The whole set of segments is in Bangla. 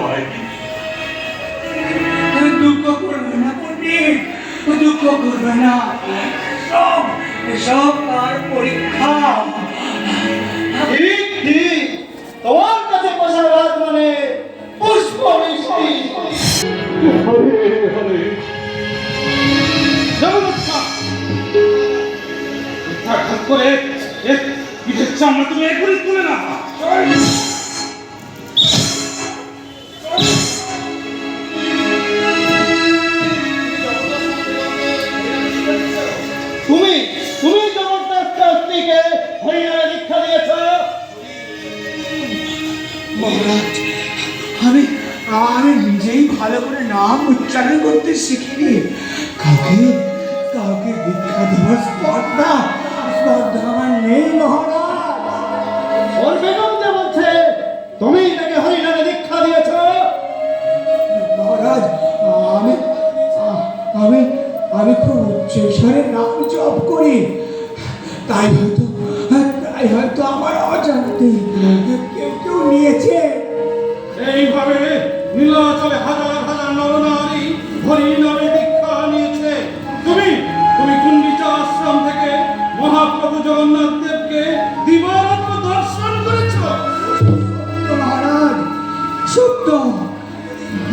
ভাই দুঃখ করবে না দুঃখ করবে না সব সব তার তোমার কাছে প্রসাদ মানে পুষ্প মিষ্টি হরে হরে চামড়া তুমি এখনই তুলে না। তুমি তুমি জগন্নাথ শাস্ত্রীকে হরিণারে দীক্ষা দিয়েছ? মহারাজ আমি আমি নিজেই ভালো করে নাম উচ্চারণ করতে শিখিনি। কাউকে কাউকে দীক্ষা দেওয়ার স্পর্ধা আমার নেই মহারাজ। যে বলছে, তুমি তাকে হরিণারে দীক্ষা দিয়েছ? মহারাজ, আমি আমি আমি খুব উচ্চস্বরে নাম জপ করি। তাই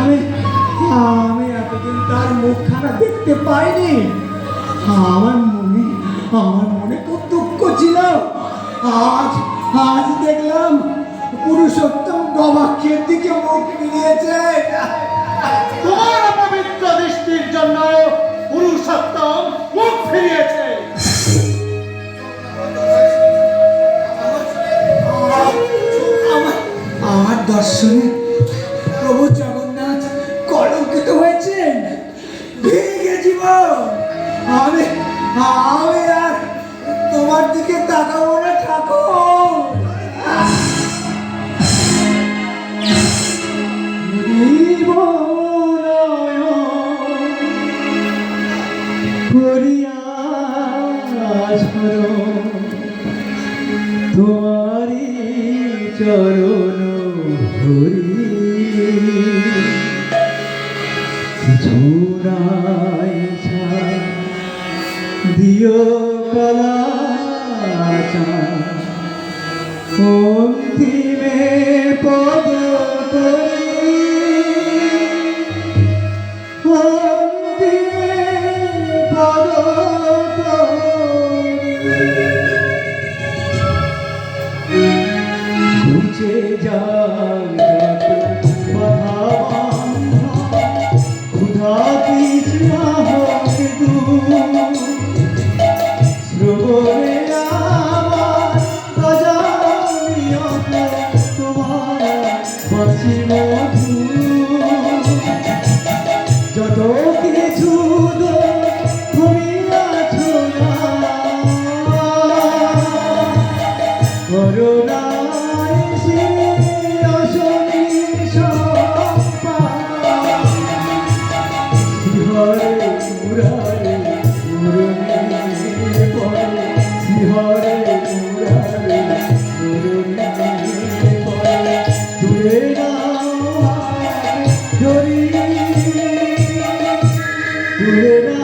আমি আমি এতদিন তার মুখখানা দেখতে পাইনি। আমার মনে আমার মনে খুব দুঃখ ছিল। আজ আজ দেখলাম পুরুষোত্তম গবাক্ষের দিকে মুখ ফিরিয়েছে। তোমার অপবিত্র দৃষ্টির জন্য পুরুষোত্তম মুখ ফিরিয়েছে। আমার আমার আমি আমি আর তোমার দিকে তাকাবো না ঠাকুর। দূরে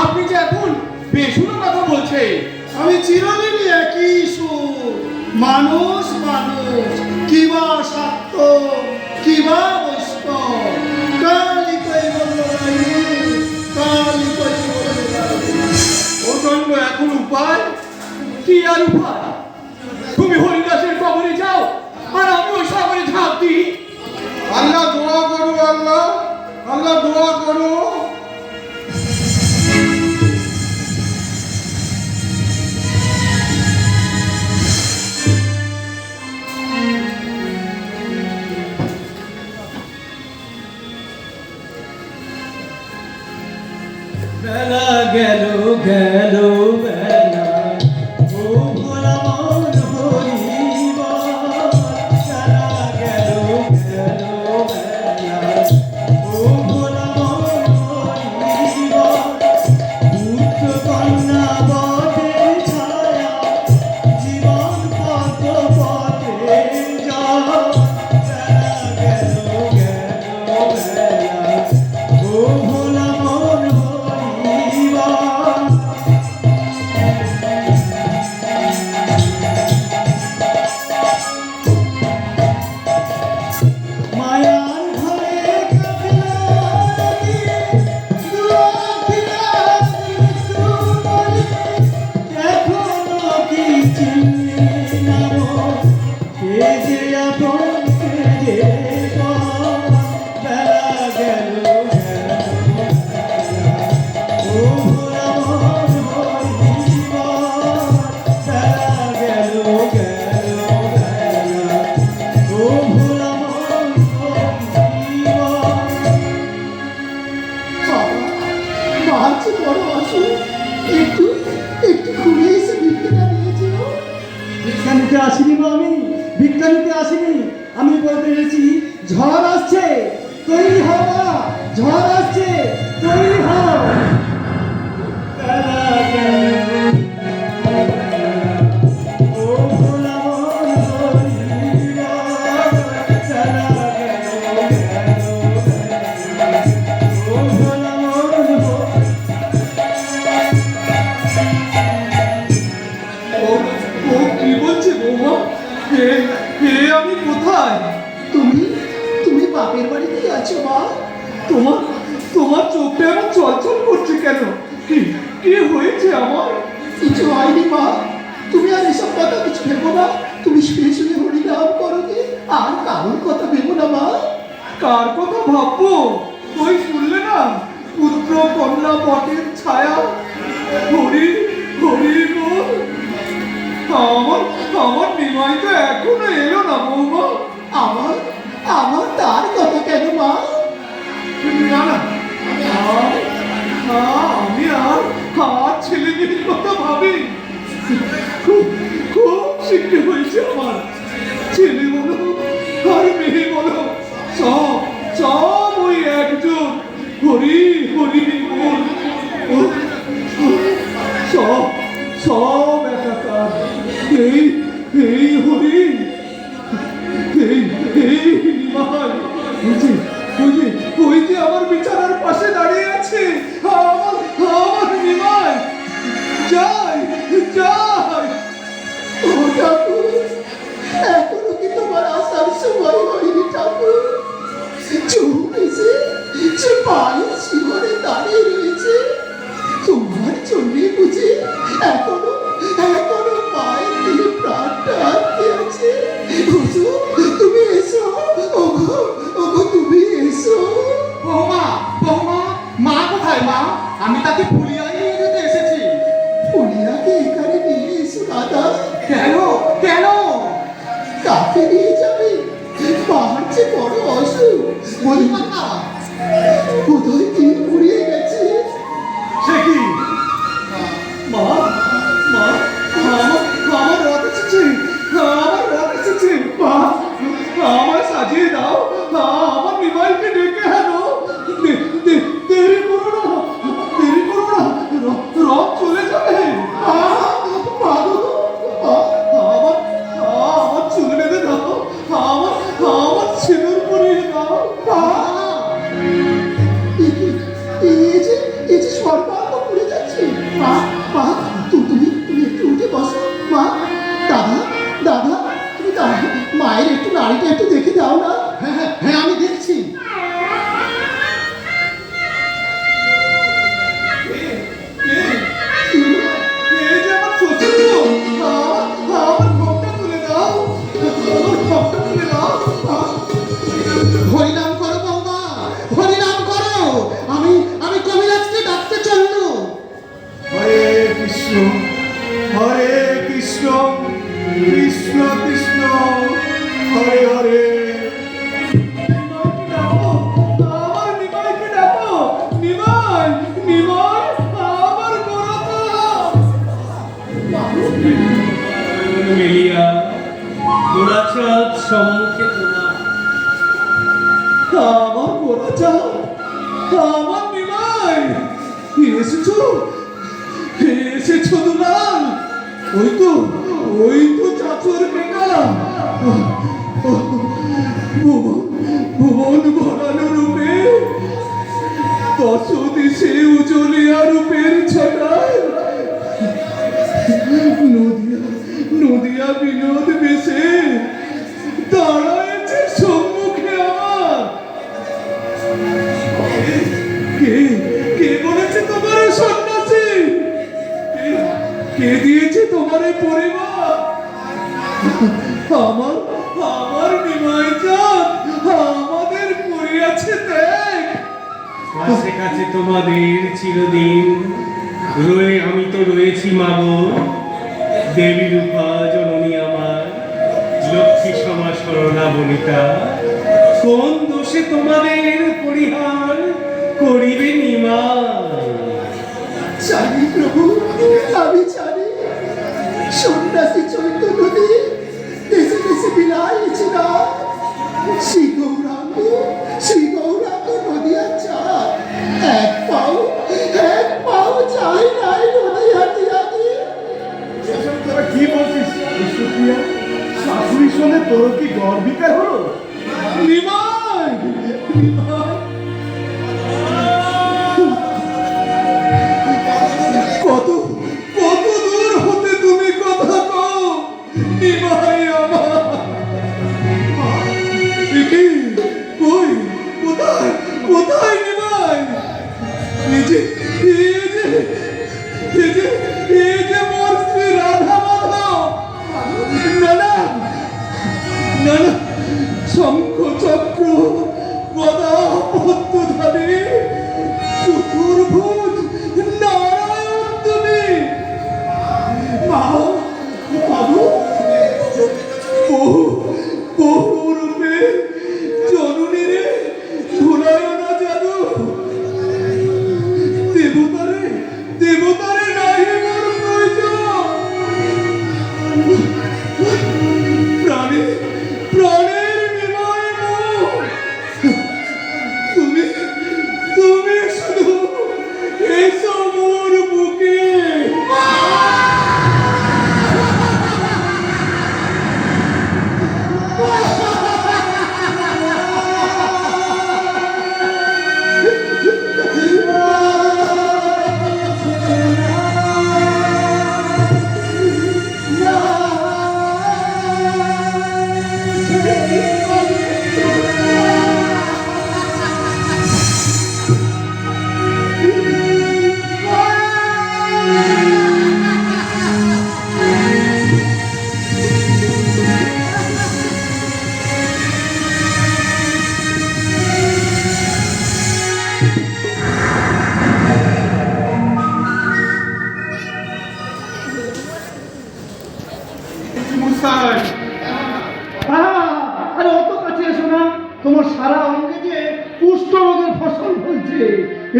আপনি যে এখন বেসুরো কথা বলছে আমি চিরদিনই একই সুর মানুষ মানুষ কিবা সাত্য কিবা বৈষ্ণব কালি কই কালি কই প্রচণ্ড এখন উপায়? কি আর উপায়? তুমি হরিদাসের কবরে যাও, আর আমি ওই সাগরে ঝাঁপ দিই। আল্লাহ দোয়া করো, আল্লাহ। আল্লাহ দোয়া করো। আছো, মা? তোমার তোমার চোখটা এমন চলচল করছে কেন? কি কি হয়েছে আমার? কিছু হয়নি, মা। তুমি আর এসব কথা কিছু ভেবো না। তুমি শুয়ে শুয়ে হরিনাম করো কি আর কারোর কথা ভেবো না, মা। কার কথা ভাববো? ওই শুনলে না, পুত্র কন্যা বটের ছায়া। হরি হরি আমার আমার নিমাই তো এখনও এলো না, বৌমা। আমার আমার তার কথা কেন মা? না? না আমি আর আর ছেলে মেয়ের কথা ভাবি? খুব খুব শিখতে হয়েছে আমার। কৃষ্ণ কৃষ্ণ কৃষ্ণ হরে হরে। মিলিয়া গোরাচাঁদ সম্মুখে তোমার। আমার গোরাচাঁদ আমার ওই তো ওই তো চাচুর বেকারা ভুবন ভরানো রূপে তসদি দিশে উজলিয়া রূপের ছটায়। Nadia Nadia Binod What's up?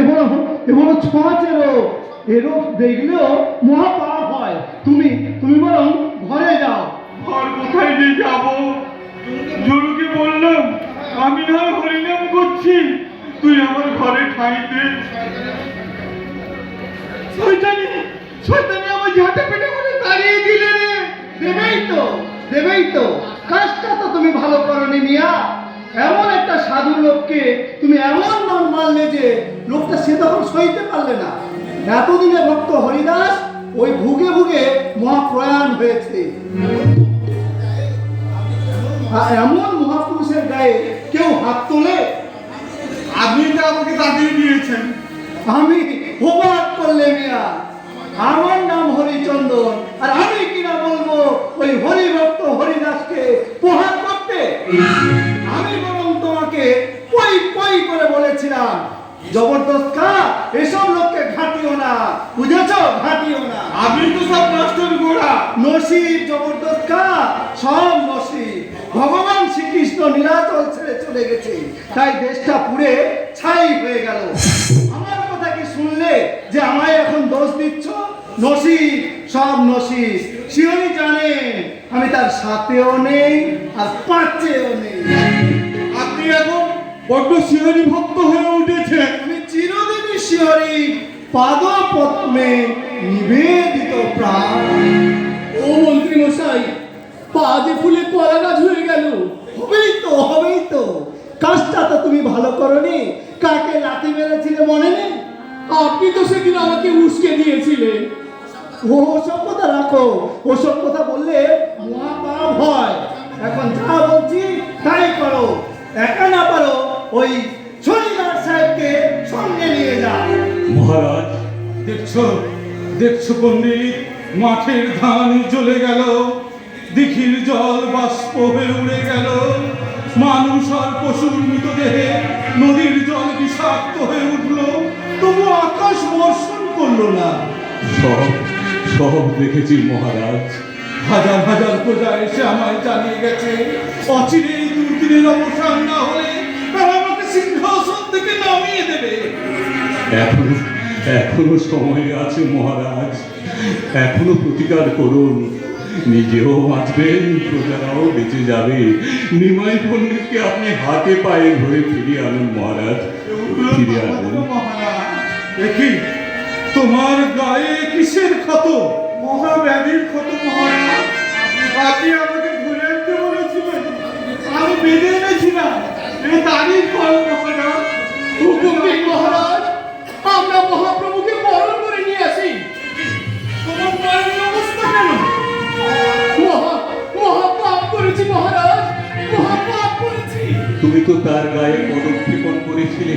এবং এবং ছোঁয়াচেরও এরূপ দেখলেও মহাপাপ হয়। তুমি তুমি বরং ঘরে যাও। ঘর কোথায় দিয়ে যাব? জুরুকে বললাম আমি না হরিনাম করছি। তুই আমার ঘরে ঠাঁই দে। শয়তানি শয়তানি আমার ঝাঁটা পেটে করে তাড়িয়ে দিলে রে। দেবেই তো দেবেই তো। কাজটা তো তুমি ভালো করনি মিয়া। এমন একটা সাধু লোককে তুমি এমন মন মানলে যে লোকটা সে তখন সইতে পারলে না। এতদিনে ভক্ত হরিদাস ওই ভুগে ভুগে মহাপ্রয়াণ হয়েছে। এমন মহাপুরুষের গায়ে কেউ হাত তোলে? আপনি আমাকে তাকিয়ে দিয়েছেন। আমি হোমওয়ার্ক করলে মিয়া আমার হয়ে গেছে। তাই দেশটা পুড়ে ছাই হয়ে গেল। আমার কথা কি শুনলে? যে আমায় এখন দোষ দিচ্ছ? নসিস সব নসিস শিওনি জানে আমি তার সাথেও নেই আর পাঁচেও নেই। আপনি এখন বড্ড শিহরি ভক্ত হয়ে উঠেছে আমি চিরদিনই শিহরি পাদ পদ্মে নিবেদিত প্রাণ। ও মন্ত্রী মশাই পা পাদে ফুলে কলা গাছ হয়ে গেল। হবেই তো হবেই তো। কাজটা তো তুমি ভালো করনি। কাকে লাথি মেরেছিলে মনে নেই? আপনি তো সেদিন আমাকে উস্কে দিয়েছিলেন। ও ওসব কথা রাখো। ওসব কথা বললে মহা পাপ হয়। এখন যা বলছি তাই করো। একা না পারো, ওই শনিবার সাহেবকে সঙ্গে নিয়ে যাও। মহারাজ, দেখছ? দেখছ পণ্ডিত মাঠের ধান জ্বলে গেল। দিঘির জল বাষ্প হয়ে উড়ে গেল। মানুষ আর পশুর মৃতদেহে নদীর জল বিষাক্ত হয়ে উঠল। তবু আকাশ বর্ষণ করল না। সব সব দেখেছি মহারাজ। হাজার হাজার প্রজা এসে আমায় জানিয়ে গেছে অচিরেই দুর্দিনের অবসান না হলে তারা আমাকে সিংহাসন থেকে নামিয়ে দেবে। এখনও এখনও সময় আছে মহারাজ। এখনও প্রতিকার করুন। নিজেও বাঁচবেন প্রজারাও বেঁচে যাবে। নিমাই পণ্ডিতকে আপনি হাতে পায়ে ধরে ফিরিয়ে আনুন, মহারাজ। ফিরে আনুন। দেখি, তোমার গায়ে কিসের ক্ষত? মহাব্যাধির ক্ষত মহারাজ? আপনি আমাকে ঘুরে আনতে বলেছিলেন। আমি বেঁধে এনেছিলাম। তারিখ ফল মহারাজ। মহারাজ, আমরা মহাপ্রভুকে তুমি তো তার গায়ে পদক্ষেপণ করেছিলে।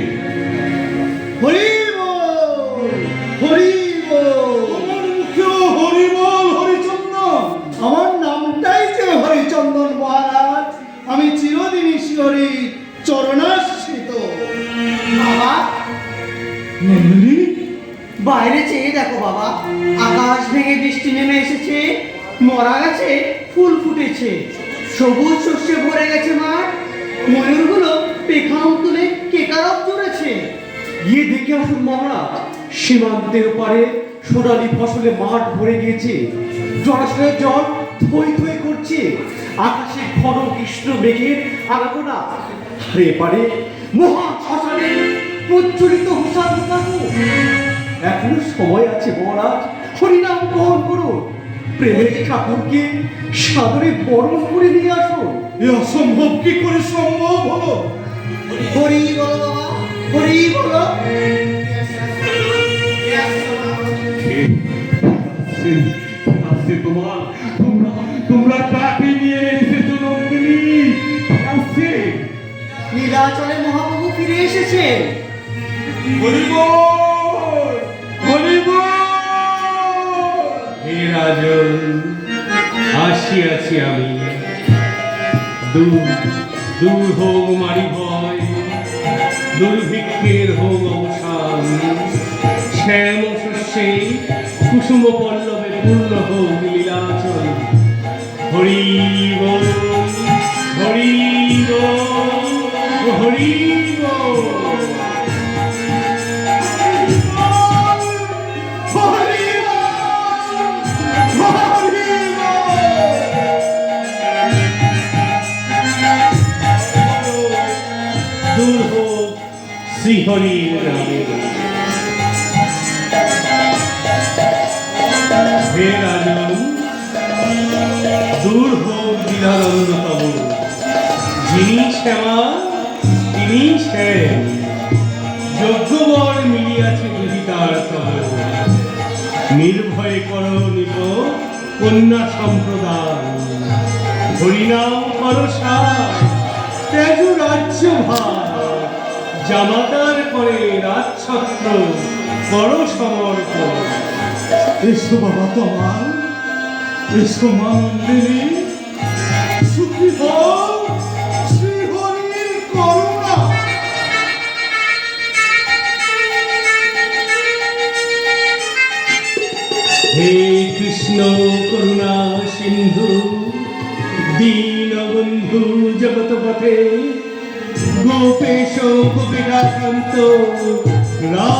সীমান্তের পারে সোনালি ফসলে মাঠ ভরে গিয়েছে। জলাশয়ের জল থই থই করছে। আকাশে ঘন কৃষ্ণ মেঘের আরাধনা। আর পারে মহা শ্মশানে প্রজ্বলিত হুসান হুসানু এখনও সময় আছে মহারাজ হরিনাম গ্রহণ করুন। প্রেমের ঠাকুরকে সাদরে বরণ করে নিয়ে আসুন। এ অসম্ভব কি করে সম্ভব হলো? হরি বলো বাবা হরি বলো। আসছে তোমার তোমরা তোমরা কাকে নিয়ে এসেছ নন্দিনী আসছে নীলাচলে মহাপ্রভু ফিরে এসেছে। হরিবল হরিবল হে রাজন আসিয়াছি আমি। দূর দূর হোক মারি ভয়, দুর্ভিক্ষের হোক অবসান। শ্যাম শস্যে কুসুম পল্লবে পূর্ণ হোক লীলাচল হরি বল হরি বল, হরি দূর হোক শ্রীহরির নির্ভয় কর নিব কন্যা সম্প্রদায় হরিনাম করসার তেজ রাজ্য ভার। জামাতার করে রাজছত্র বড় সমর্পণ এসো বাবা তোমার এসো মা নন্দিনী সুখী হও হে কৃষ্ণ করুণা সিন্ধু দীনবন্ধু জগৎপথে গোপেশ গোপিকাকান্ত রাধাকান্ত